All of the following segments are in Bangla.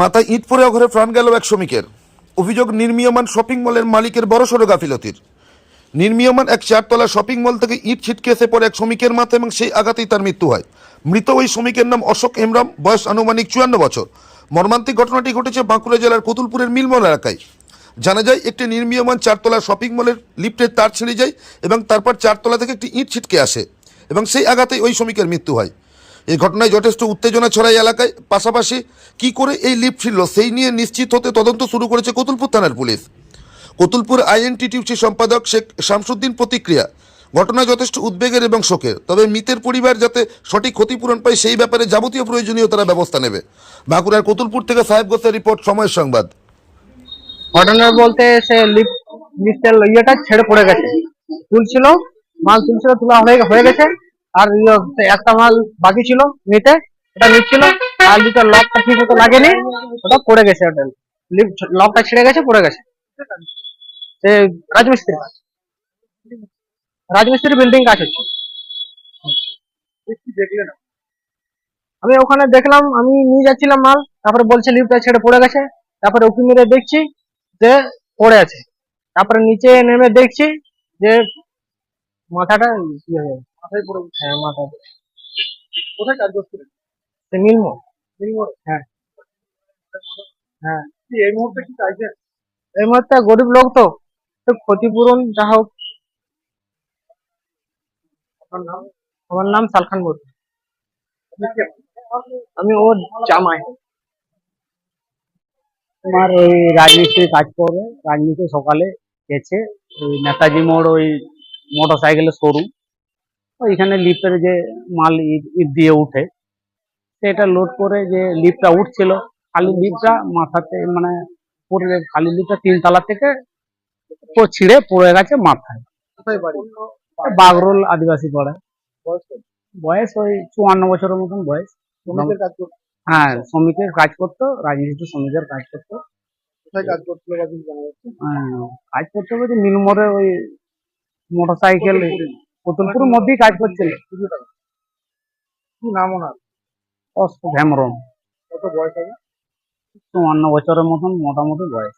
মাথায় ইট পরে অঘরে প্রাণ গেল এক শ্রমিকের। অভিযোগ, নির্মীয়মান শপিং মলের মালিকের বড়সড় গাফিলতির। নির্মীয়মান এক চারতলা শপিং মল থেকে ইট ছিটকে এসে পড়ে এক শ্রমিকের মাথা এবং সেই আঘাতেই তার মৃত্যু হয়। মৃত ওই শ্রমিকের নাম অশোক হেমরাম, বয়স আনুমানিক চুয়ান্ন বছর। মর্মান্তিক ঘটনাটি ঘটেছে বাঁকুড়া জেলার কতুলপুরের মিলমল এলাকায়। জানা যায়, একটি নির্মীয়মান চারতলা শপিং মলের লিফটের তার ছিঁড়ে যায় এবং তারপর চারতলা থেকে একটি ইট ছিটকে আসে এবং সেই আঘাতেই ওই শ্রমিকের মৃত্যু হয়। এই ঘটনায় যথেষ্ট উত্তেজনা ছড়ায় এলাকায়। পাশাপাশি কি করে এই লিফট ছিল সেই নিয়ে নিশ্চিত হতে তদন্ত শুরু করেছে কতুলপুর থানার পুলিশ। কতুলপুর আইএনটিটিউসি সম্পাদক শেখ শামসুদ্দিন প্রতিক্রিয়া, ঘটনা যথেষ্ট উদ্বেগের এবং শোকের। তবে মৃতের পরিবার যাতে সঠিক ক্ষতিপূরণ পায় সেই ব্যাপারে যাবতীয় প্রয়োজনীয় তারা ব্যবস্থা নেবে। বাঁকুড়ার কতুলপুর থেকে সাহেব গোসের রিপোর্ট সময়ের সংবাদ। ঘটনা বলতে সে লিফট, লিফটের ইয়েটা ছেড়ে পড়ে গেছে। তুলছিল, মাল তুলছিল, তোলা হয়ে গেছে। আর ইয়ে একটা মাল বাকি ছিল নিতে ওটা নিচ্ছিল আর দুটো লকটা ঠিক মতো লাগেনি ওটা পড়ে গেছে ওটা লকটা ছিঁড়ে গেছে পড়ে গেছে। সে রাজমিস্ত্রি রাজমিস্ত্রি বিল্ডিং কাজ হচ্ছে। আমি ওখানে দেখলাম আমি নিয়ে যাচ্ছিলাম মাল তারপরে বলছে লিফটটা ছেড়ে পড়ে গেছে। তারপরে উকি মেরে দেখছি যে পড়ে আছে। তারপরে নিচে নেমে দেখছি যে মাথাটা ইয়ে হয়ে গেছে। মাথায় পড়ে হ্যাঁ মাথা কোথায় কাজ করছিলেন? হ্যাঁ। হ্যাঁ। এই মুহূর্তে কি চাইছেন এই মুহূর্তে গরিব লোক তো। ক্ষতিপূরণ যা হোক। আপনার নাম? আমার নাম সালখান মুর্মু আমি ওর জামাই। তোমার ওই রাজমিস্ত্রি কাজ করবে রাজমিস্ত্রি সকালে গেছে। ওই নেতাজি মোড় ওই মোটর সাইকেলের শোরুম। ওইখানে লিফটের যে মাল ইট- দিয়ে উঠে সেটা লোড করে যে লিফটটা উঠছিল খালি লিফটটা মাথাতে মানে পড়ে খালি লিফটটা তিনতলা থেকে ছিঁড়ে পড়ে গেছে মাথায়। বাগরোল আদিবাসী পাড়া। বয়স ওই চুয়ান্ন বছরের মতন বয়স। করতে? হ্যাঁ শ্রমিকের কাজ করতো রাজমিস্ত্রি শ্রমিকের কাজ করতো। কাজ জানা হ্যাঁ, কাজ করতে মিলমোড়ে ওই মোটর সাইকেল পুতুলপুরের মধ্যেই কাজ করছিল। কি নাম ওনার? অশোক হেমরম কত বয়স হবে? চুয়ান্ন বছরের মতন মোটামুটি বয়স।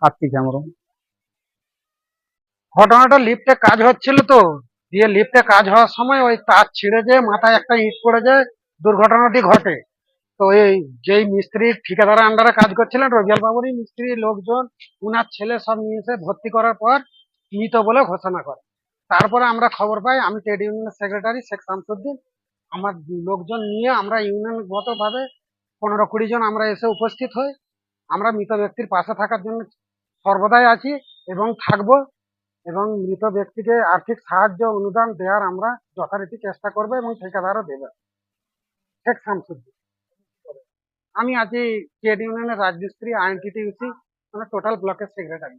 কার্তিক হেমরম ঘটনাটা লিফটে কাজ হচ্ছিল তো দিয়ে লিফটে কাজ হওয়ার সময় ওই তার ছিঁড়ে যে মাথায় একটা ইট পড়ে যায় দুর্ঘটনাটি ঘটে। তো এই যেই মিস্ত্রি ঠিকাদারের আন্ডারে কাজ করছিলেন রবিয়াল বাবুরই মিস্ত্রি লোকজন উনার ছেলে সব নিয়ে এসে ভর্তি করার পর মৃত বলে ঘোষণা করে। তারপরে আমরা খবর পাই, আমি ট্রেড ইউনিয়নের সেক্রেটারি শেখ শামসুদ্দিন। আমার লোকজন নিয়ে আমরা ইউনিয়নগত ভাবে পনেরো কুড়ি জন আমরা এসে উপস্থিত হই। আমরা মৃত ব্যক্তির পাশে থাকার জন্য সর্বদাই আছি এবং থাকব এবং মৃত ব্যক্তিকে আর্থিক সাহায্য, অনুদান দেওয়ার আমরা যথারীতি চেষ্টা করব এবং ঠিকাদারও দেবে। শেখ শামসুদ্দিন। আমি আছি ট্রেড ইউনিয়নের রাজমিস্ত্রি আইএনটিটিউসি মানে টোটাল ব্লকের সেক্রেটারি